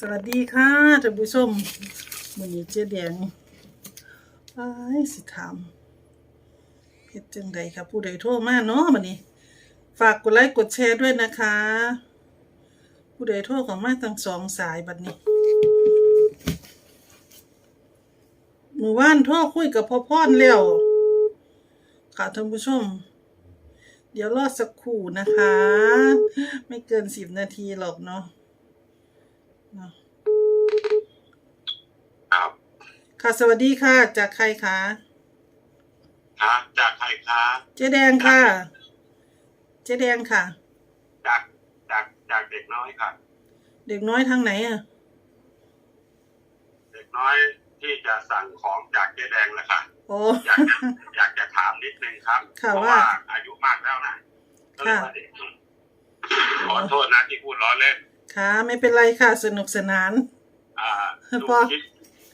สวัสดีค่ะท่านผู้ชมวันนี้เจ๊แดงไอ้สิถามเพชรจังใดครับ ผู้ใดโทรมาเนาะวันนี้ ฝากกดไลค์กดแชร์ด้วยนะคะ ผู้ใดโทรข้ามาทั้งสองสายบัดนี้มือว่านโทรคุยกับพ่อพ่อนแล้วค่ะท่านผู้ชม เดี๋ยวรอสักครู่นะคะ ไม่เกินสิบนาทีหรอกเนาะ เนาะครับค่ะสวัสดีค่ะ จากใครคะครับจากใครครับเจ๊แดงค่ะ เจ๊แดงค่ะ จากจากจากเด็กน้อยครับเด็กน้อยทางไหนอะเด็กน้อยที่จะสั่งของจากเจ๊แดงแหละค่ะโอ้อยากจะอยากจะถามนิดนึงครับค่ะเพราะว่า ว่าอายุมากแล้วนะก็เลยว่าเด็กขอโทษนะที่พูดล้อเล่น ค่ะไม่เป็นไรค่ะ สนุกสนาน อ่าดูพอคลิป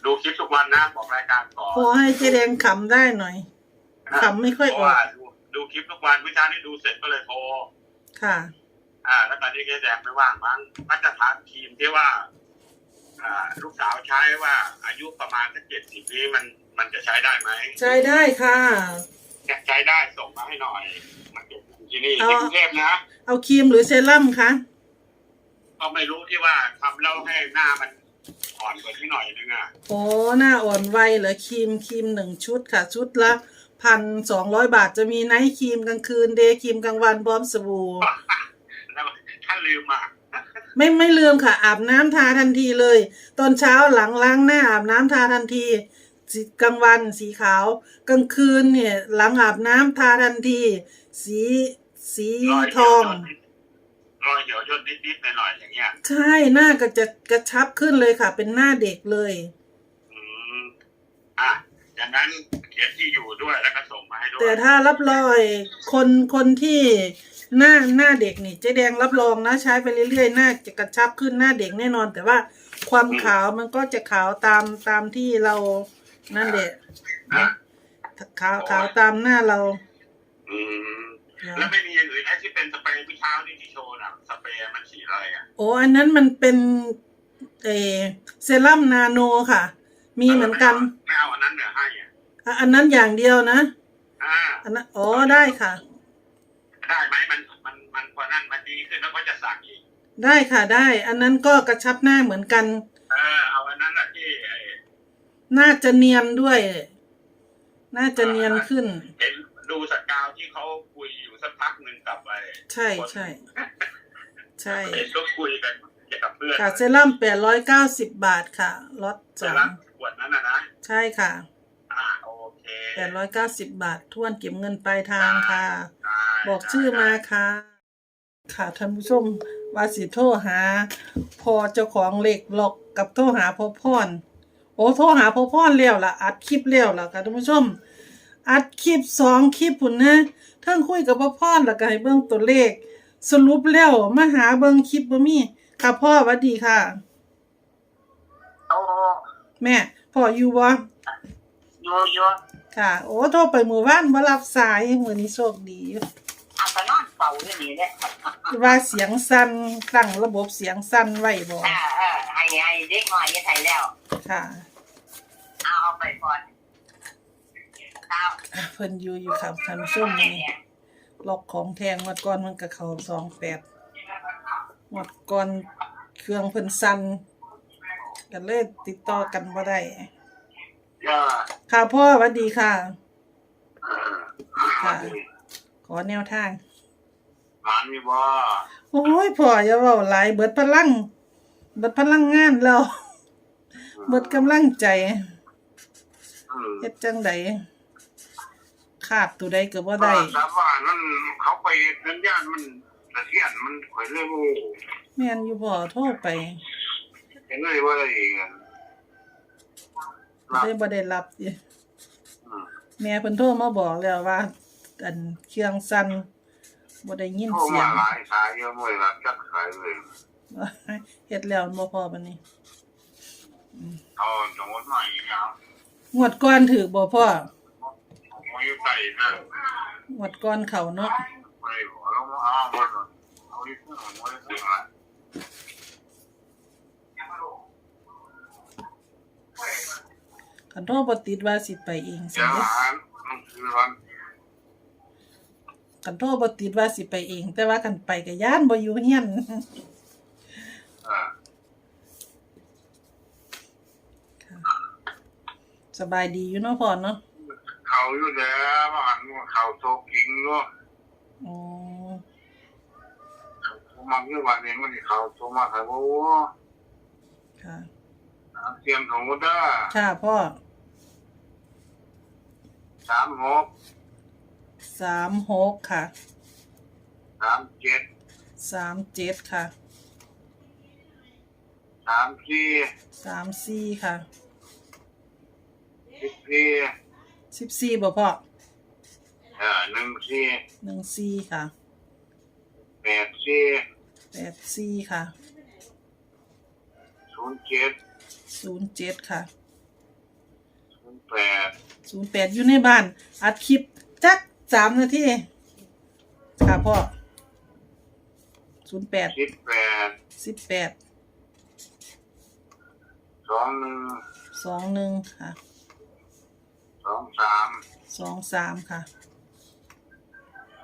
ดูคลิปทุกวันนะบอกรายการก่อนพอให้เจ๊แดงขำได้หน่อยขำไม่ค่อยเพอราะอกว่าดูดูคลิปทุกวันเมื่อเช้านี้ดูเสร็จก็เลยโทรค่ะ อ่า แล้วตอนนี้เจ๊แดงไม่ว่างมั้งก็จะถามทีมที่ว่า อ่า ลูกสาวใช้ว่าอายุประมาณสักเจ็ดสิบนี้มันมันจะใช้ได้ไหมใช้ได้ค่ะ ใช้ได้ส่งมาให้หน่อยมาเก็บที่นี่เอา ที่กรุงเทพนะ เอาครีมหรือเซรั่มคะ ก็ไม่รู้ที่ว่าทำแล้วให้หน้ามันอ่อนกว่าที่หน่อยนึงอะโอ้หน้าอ่อนวัยเหรอครีมครีมหนึ่งชุดค่ะ ชุดละพันสองร้อยบาทจะมีไนท์ครีมกลางคืนเดย์ครีมกลางวันพร้อมสบู่แล้วถ้าลืมอะไม่ไม่ลืมค่ะอาบน้ำทาทันทีเลย ตอนเช้าหลังล้างหน้าอาบน้ำทาทันทีสีกลางวันสีขาว กลางคืนเนี่ย หลังอาบน้ำทาทันที สีสีรอยทเหี่ยอวงย่นนิด รอยเหี่ยวย่นนิดๆหน่อยๆอย่างเงี้ย ใช่หน้าก็จะกระชับขึ้นเลยค่ะ เป็นหน้าเด็กเลย อืมอะอย่างนั้นเขียนที่อยู่ด้วยแล้วก็ส่งมาให้ด้วยแต่ถ้ารับรอยคนคนที่หน้าหน้าเด็กนี่เจ๊แดงรับรองนะใช้ไปเรื่อยๆหน้าจะกระชับขึ้นหน้าเด็กแน่นอน แต่ว่าความขาวมันก็จะขาวตามตามที่เรานั่นแหละนะขาวขาวตามหน้าเรา อืม แล้วไม่มีอย่างอื่นนะที่เป็นสเปรย์พี่เช้านี่ที่โชว์น่ะสเปรย์มันสีอะไรอะโอ้อันนั้นมันเป็นเออเซรั่มนาโนค่ะ มีเหมือนกันไม่เอาอันนั้นเหนือให้อะอะอันนั้นอย่างเดียวนะอ่าอันนั้นอ๋อได้ค่ะ ได้ไหมมันมันมันพอนั่นมันดีขึ้นแล้วก็จะสั่งอีกได้ค่ะได้ อันนั้นก็กระชับหน้าเหมือนกัน เออเอาอันนั้นแหละที่ไอ้น่าจะเนียนด้วย น่าจะเนียนขึ้น เห็นดูสกาวที่เขาคุยอยู่ สักพักหนึ่งกับไอ้ใช่ใช่ใช่เห็นก็คุยกันเกี่ยวกับเพื่อนค่ะเซรั่มแปดร้อยเก้าสิบบาทค่ะล็อตสเสร็อจแล้วงขวดนั้นนะนะใช่ค่ะอ่าโอเคแปดร้อยเก้าสิบบาททวนเก็บเงินปลายทางค่ะได้บอกชื่อมาค่ะ ค่ะท่านผู้ชมว่าสิโทรหา พอเจ้าของเหล็กหลอกกับโทรหาพ่อพรโอ้โทรหาพ่อพรแล้วล่ะอัดคลิปแล้วล่ะค่ะท่านผู้ชม อัดคลิปสองคลิปพุ่นนะเทิงคุยกับพ่อพรแล้วก็ให้เบิ่งตัวเลข สรุปแล้วมาหาเบิ่งคลิปบ่มีค่ะพ่อหวัดดีค่ะ โอ้แม่พ่ออยู่บ่โยโย่ค่ะ โอ้โทรไปมื้อวานบ่รับสายมื้อนี้โชคดีอยู่อาไปนอนเฝ้าอยู่นี่แหละว่าเสียงสั่นตั้งระบบเสียงสั่นไว้บ่เออเออไอ้ไอ้เด็กน้อยยังไงแล้วค่ะ เอาเอาไปก่อน เอาเพิ่นอยู่อยู่ครับท่านผู้ชมเนี่นี่ยล็อกของแทงงวดก่อนมันก็เข้าสองแปดงวดก่อนเครื่องเพิ่นสั่นก็เลยติดต่อกันบ่ได้ก็ค่ะพ่อสวัสดีค่ะเออค่ะ ขอแนวทางหลานมีบ่โอ้ยพ่ออย่าเว้าหลายเบิดพลัง เบิดพลังงานแล้วเบิดกำลังใจอืมเฮ็ดจังไดขาดตัวใดก็บ่ได้สามว่านั่นเขาไปเงินย่านมันตะเทียนมันข่อยเลยโมแม่นอยู่บ่โทรไปเห็นเลยว่าอะไรเองรับได้บ่ได้รับติอืมแม่เพิ่นโทรมาบอกแล้วว่า อันเครื่องสั่นบ่ได้ยินโทรเสียมางหลายสายเยอะไม่รับจักสายเลยเฮ็ดแล้วมันบ่พอปานนี้เอาสมมติมาอีกแล้วงวดก่อนถือบ่พ่อ ยู่ใส่นะหมดก้อนเขาเนาะไม่หราเอาดเอาที่หัม่กันโทษบติดว่าสิไปเองสิเดี๋ยวอ่านหนันขันโทติดว่าสิไปเอง แต่ว่ากันไปกับย่านบอยูเฮียนสบายดีอยู่เนาะพอเนาะ เขาอยู่แล้วว่าหันว่าเขาโตกิงเนาะอ๋อเขามาเมื่อวันนี้มันนี่เขาโตมาครับโอ้ค่ะเตรียมถุงก็ได้ค่ะพ่อสามหกสามหกค่ะสามเจ็ดสามเจ็ดค่ะสามสี่สามสี่ค่ะสิบสี่ สิบสี่บ่พ่อเออหนึ่งสี่หนึ่งสี่ค่ะแปดสี่แปดสี่ค่ะศูนย์เจ็ดศูนย์เจ็ดค่ะศูนย์แปดศูนย์แปดอยู่ในบ้าน อัดคลิปจักสามนาทีค่ะพ่อศูนย์แปดสิบแปดสิบแปดสองหนึ่งสองหนึ่งค่ะ สองสามสองสามค่ะ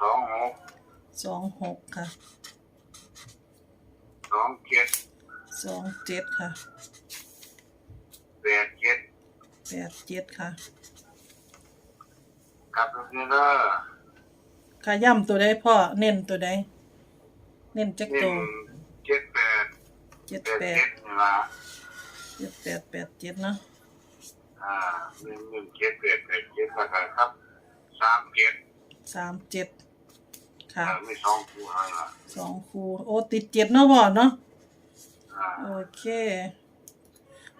สองหกสองหกค่ะสองเจ็ดสองเจ็ดค่ะแปดเจ็ดแปดเจ็ดค่ะกลับไปเรื่อยค่ะย่ำตัวใดพ่อเน้นตัวใดเน้นจักหตันึ่วงเจ็ดแปดเจ็ดแปดแปดเจ็ดนี่ละเจ็ดแปดแปดเจ็ดเนาะ อ่าหนึ่งหนึ่งเจ็ดแปดแปดเจ็ดแล้วกันครับสามเจ็ดสามเจ็ดค่ะอ่าไม่สองคู่ให้ละสองคูโอ้ติดเจ็ดเนาะพ่อเนาะอ่าโอเค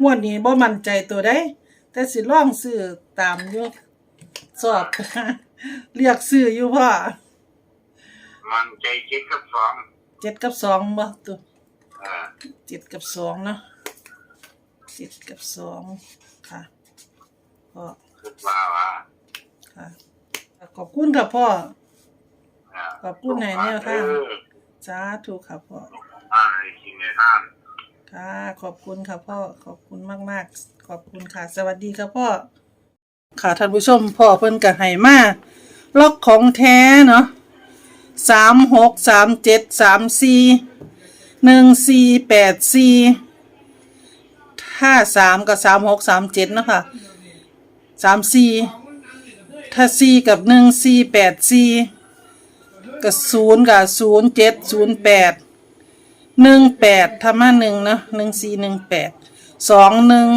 งวดนี้บ่มั่นใจตัวใดแต่สิลองซื้อตามอยู่สอบ เรียกซื้ออยู่พ่อมันใจเจ็ดกับสองเจ็ดกับสองบ่ตัว อ่าเจ็ดกับสองเนาะเจ็ดกับสองค่ะ พ่อคิดว่าว่าค่ะขอบคุณค่ะพ่ออ่าขอบคุณไหนเนี่ยค่ะเออสาธุค่ะพ่ออ่าไอ้สิ่งในท่านค่ะ ขอบคุณค่ะพ่อ ขอบคุณมากมาก ๆ ขอบคุณค่ะ สวัสดีค่ะพ่อ ค่ะท่านผู้ชมพ่อเพิ่นก็ให้มาล็อกของแท้เนาะสามหกสามเจ็ดสามสี่หนึ่งสี่แปดสี่ถ้าสามกับสามหกสามเจ็ดเนาะค่ะ สามสี่ถ้าสี่กับหนึ่งสี่แปดสี่กับศูนย์กับศูนย์เจ็ดศูนย์แปดหนึ่งแปดธรรมะหนึ่งเนาะหนึ่งสี่หนึ่งแปดสองหนึ่ง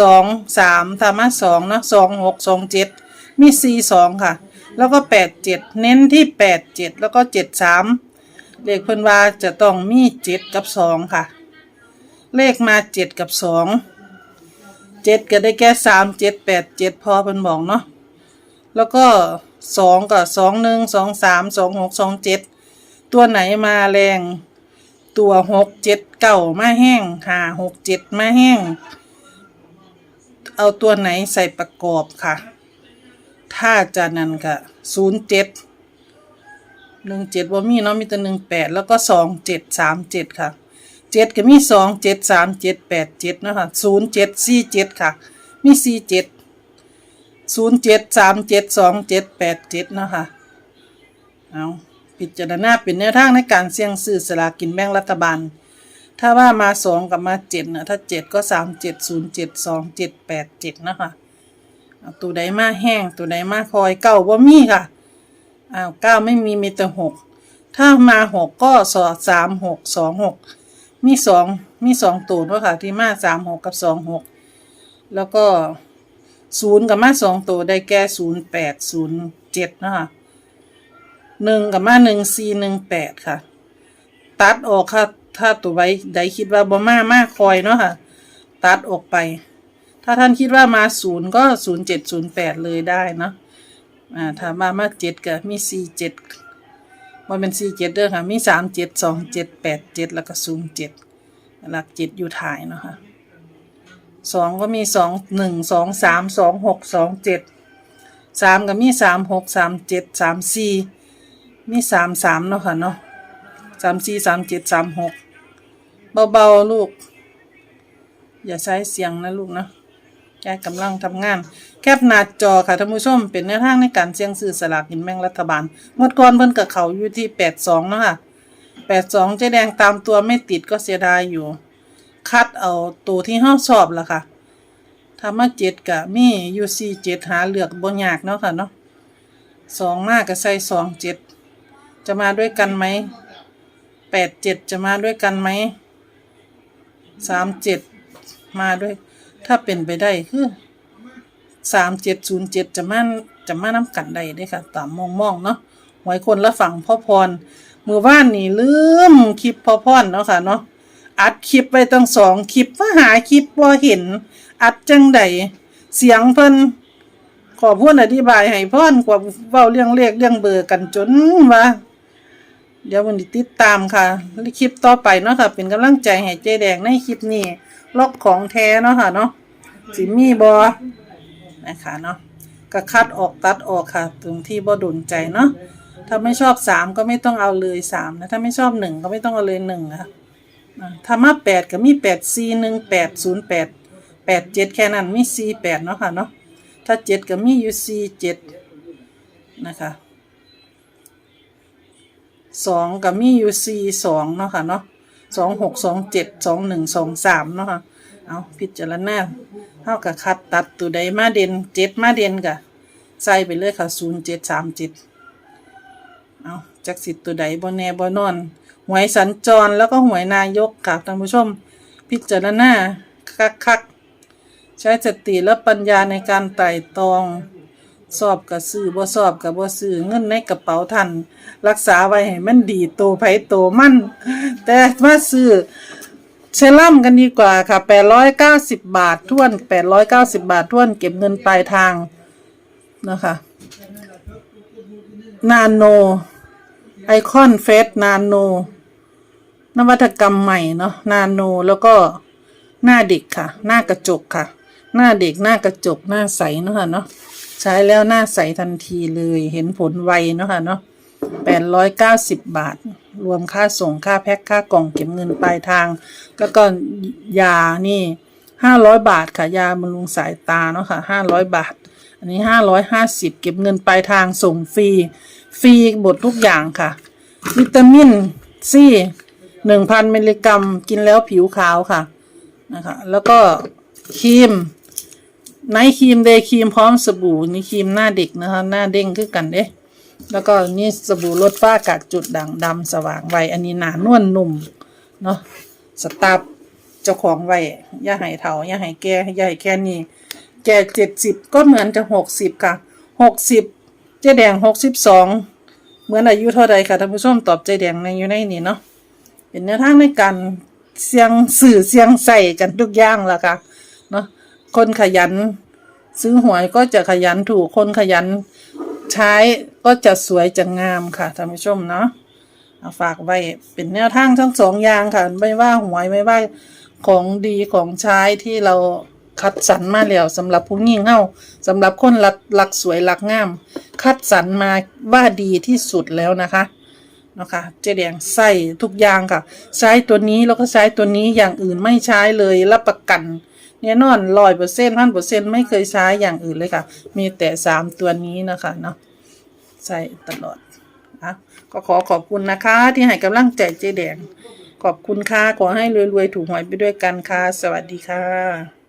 สองสามธรรมะสองนะสองหกสองเจ็ดมีสี่สองค่ะ แล้วก็แปดเจ็ดเน้นที่แปดเจ็ดแล้วก็เจ็ดสามเลขเพิ่นว่าจะต้องมีเจ็ดกับสองค่ะ เลขมาเจ็ดกับสอง เจ็ดก็ได้แก่สามเจ็ดแปดเจ็ดพอเพิ่นบอกเนาะแล้วก็สองกับสองหนึ่งสองสามสองหกสองเจ็ดตัวไหนมาแรง ตัวหกเจ็ดเก้ามาแห้งหาหกเจ็ดมาแห้ง เอาตัวไหนใส่ประกอบค่ะ ถ้าจะนั่นค่ะศูนย์เจ็ดหนึ่งเจ็ดว่ามีเนาะมีแต่หนึ่งแปดแล้วก็สองเจ็ดสามเจ็ดค่ะ เจ็ดก็มีสองเจ็ดสามเจ็ดแปดเจ็ดนะคะศูนย์เจ็ดสี่เจ็ดค่ะ มีสี่เจ็ดศูนย์เจ็ดสามเจ็ดสองเจ็ดแปดเจ็ดนะคะเอาพิจารณาเป็นแนวทางในการเสี่ยงซื้อสลากกินแบ่งรัฐบาล ถ้าว่ามาสองกับมาเจ็ดนะถ้าเจ็ดก็สามเจ็ดศูนย์เจ็ดสองเจ็ดแปดเจ็ดนะคะเอาตัวใดมาแห้งตัวใดมาคอยเก้าว่ามีค่ะอ้าวเก้าไม่มีมีแต่หกถ้ามาหกก็สอดสามหกสองหก มีสองมีสองตัวด้วยค่ะ ที่มาสามหกกับสองหกแล้วก็ศูนย์กับมาสองตัวได้แก่ศูนย์แปดศูนย์เจ็ดนะคะหนึ่งกับมาหนึ่งสี่หนึ่งแปดค่ะ ตัดออกค่ะ ถ้าตัวไว้ใดคิดว่าบ่มามาคอยเนาะค่ะ ตัดออกไป ถ้าท่านคิดว่ามาศูนย์ก็ศูนย์เจ็ดศูนย์แปดเลยได้เนาะอ่าถ้ามามาเจ็ดก็มีสี่เจ็ด มันเป็นสี่เจ็ดเด้อค่ะ มีสามเจ็ดสองเจ็ดแปดเจ็ดแล้วก็ศูนย์เจ็ดหลักเจ็ดอยู่ถ่ายเนาะค่ะสองก็มีสองหนึ่งสองสามสองหกสองเจ็ดสามก็มีสามหกสามเจ็ดสามสี่มีสามสามเนาะค่ะเนาะสามสี่สามเจ็ดสามหกเบาๆลูก อย่าใช้เสียงนะลูกนะ ยายกำลังทำงาน แคปหน้าจอค่ะท่านผู้ชม เป็นแนวทางในการเสี่ยงซื้อสลากกินแบ่งรัฐบาลงวดก่อนเพิ่นกับเขาอยู่ที่แปดสองเนาะค่ะแปดสองเจ๊แดงตามตัวไม่ติดก็เสียดายอยู่ คัดเอาตัวที่ห้าชอบละค่ะถ้ามาเจ็ดกะมียูซีเจ็ดหาเลือกบ่ยากเนาะค่ะเนาะสองมากก็ใส่สองเจ็ดจะมาด้วยกันไหมแปดเจ็ดจะมาด้วยกันไหมสามเจ็ดมาด้วย ถ้าเป็นไปได้คือสามเจ็ดศูนย์เจ็ดจะมาจะมาน้ำกันได้เด้ค่ะตามมองมองๆเนาะหวยคนละฝั่งพ่อพรมือว่านนี่ลืมคลิปพ่อพรเนาะค่ะเนาะอัดคลิปไปตั้งสองคลิปว่าหาคลิปบ่เห็น อัดจังใดเสียงเพิ่นขอพูดอธิบายให้พ่อนกว่าเว้าเรื่องเลขเรื่องเบอร์กันจนว่าเดี๋ยววันนี้ติดตามค่ะคลิปต่อไปเนาะค่ะ เป็นกำลังใจให้เจ๊แดงในคลิปนี้ ล็อกของแท้เนาะค่ะเนาะสิมีบอนะคะเนาะก็คัดออกตัดออกค่ะ ตรงที่บ่โดนใจเนาะถ้าไม่ชอบสามก็ไม่ต้องเอาเลยสามนะถ้าไม่ชอบหนึ่งก็ไม่ต้องเอาเลยหนึ่งนะถ้ามาแปดก็มีแปดสี่หนึ่งแปดศูนย์แปดแปดเจ็ดแค่นั้นมีสี่แปดเนาะค่ะเนาะถ้าเจ็ดก็มีอยู่สี่เจ็ดนะคะสองกับมีอยู่สี่สองเนาะค่ะเนาะ สองหกสองเจ็ดสองหนึ่งสองสามเนาะค่ะเอาพิจารณาเท่ากับคัดตัดตัวใดมาเด่นเจ็ดมาเด่นกะใส่ไปเลยค่ะศูนย์เจ็ดสามเจ็ดเอาจักสิทธิ์ตัวใดบ่แนบ่นอน หวยสัญจรแล้วก็หวยนายกค่ะท่านผู้ชม พิจารณาคักคักใช้สติและปัญญาในการไต่ตอง สอบกับซื้อบ่สอบกับบ่ซื้อเงินในกระเป๋าท่านรักษาไว้ให้มันดีโตไผโตมัน แต่มาซื้อเซรั่มกันดีกว่าค่ะ 890 บาททวน 890 บาททวน เก็บเงินปลายทางนะคะนาโน ไอคอนเฟสนาโน นวัตกรรมใหม่เนาะนาโนแล้วก็หน้าเด็กค่ะ หน้ากระจกค่ะ หน้าเด็กหน้ากระจกหน้าใสเนาะค่ะเนาะ ใช้แล้วหน้าใสทันทีเลยเห็นผลไวเนาะค่ะเนาะแปดร้อยเก้าสิบบาท รวมค่าส่งค่าแพ็คค่ากล่องเก็บเงินปลายทาง แล้วก็ยานี่ห้าร้อยบาทค่ะ ยาบำรุงสายตาเนาะค่ะห้าร้อยบาท อันนี้ห้าร้อยห้าสิบเก็บเงินปลายทางส่งฟรี ฟรีหมดทุกอย่างค่ะ วิตามินซีหนึ่งพันมิลลิกรัม กินแล้วผิวขาวค่ะนะคะแล้วก็ครีม ไนท์ครีมเดย์ครีมพร้อมสบู่นี่ครีมหน้าเด็กนะคะหน้าเด้งคือกันเด้แล้วก็นี่สบู่ลดฝ้ากากจุดด่างดำสว่างไวอันนี้หนานวลนุ่มเนาะสตาร์ฟเจ้าของไว้ย่าให้เฒ่าย่าให้แก่ย่าให้แค่นี้แก่เจ็ดสิบก็เหมือนจะหกสิบค่ะหกสิบเจ๊แดงหกสิบสองเหมือนอายุเท่าใดค่ะท่านผู้ชมตอบเจ๊แดงในอยู่ในนี้เนาะเป็นแนวทางในการเสียงสื่อเสียงใส่กันทุกอย่างละค่ะ คนขยัน ซื้อหวยก็จะขยันถูกคนขยันใช้ก็จะสวยจะงามค่ะท่านผู้ชมเนาะเอาฝากไว้เป็นแนวทางทั้งสองอย่างค่ะ ไม่ว่าหวยไม่ว่าของดีของใช้ที่เราคัดสรรมาแล้วสำหรับผู้หญิงเฮาสำหรับคนรักรักสวยรักงาม คัดสรรมาว่าดีที่สุดแล้วนะคะนะคะเจแดงใส่ทุกอย่างค่ะ ใช้ตัวนี้แล้วก็ใช้ตัวนี้อย่างอื่นไม่ใช้เลยรับประกัน เนี่ยนอนร้อยเปอร์เซ็นต์พันเปอร์เซ็นต์ไม่เคยใช้อย่างอื่นเลยค่ะ มีแต่สามตัวนี้นะคะเนาะใส่ตลอดอะก็ขอขอบคุณนะคะ ที่ให้กำลังใจเจ๊แดง ขอบคุณค่ะ ขอให้รวยๆ ถูกหวยไปด้วยกันค่ะ สวัสดีค่ะ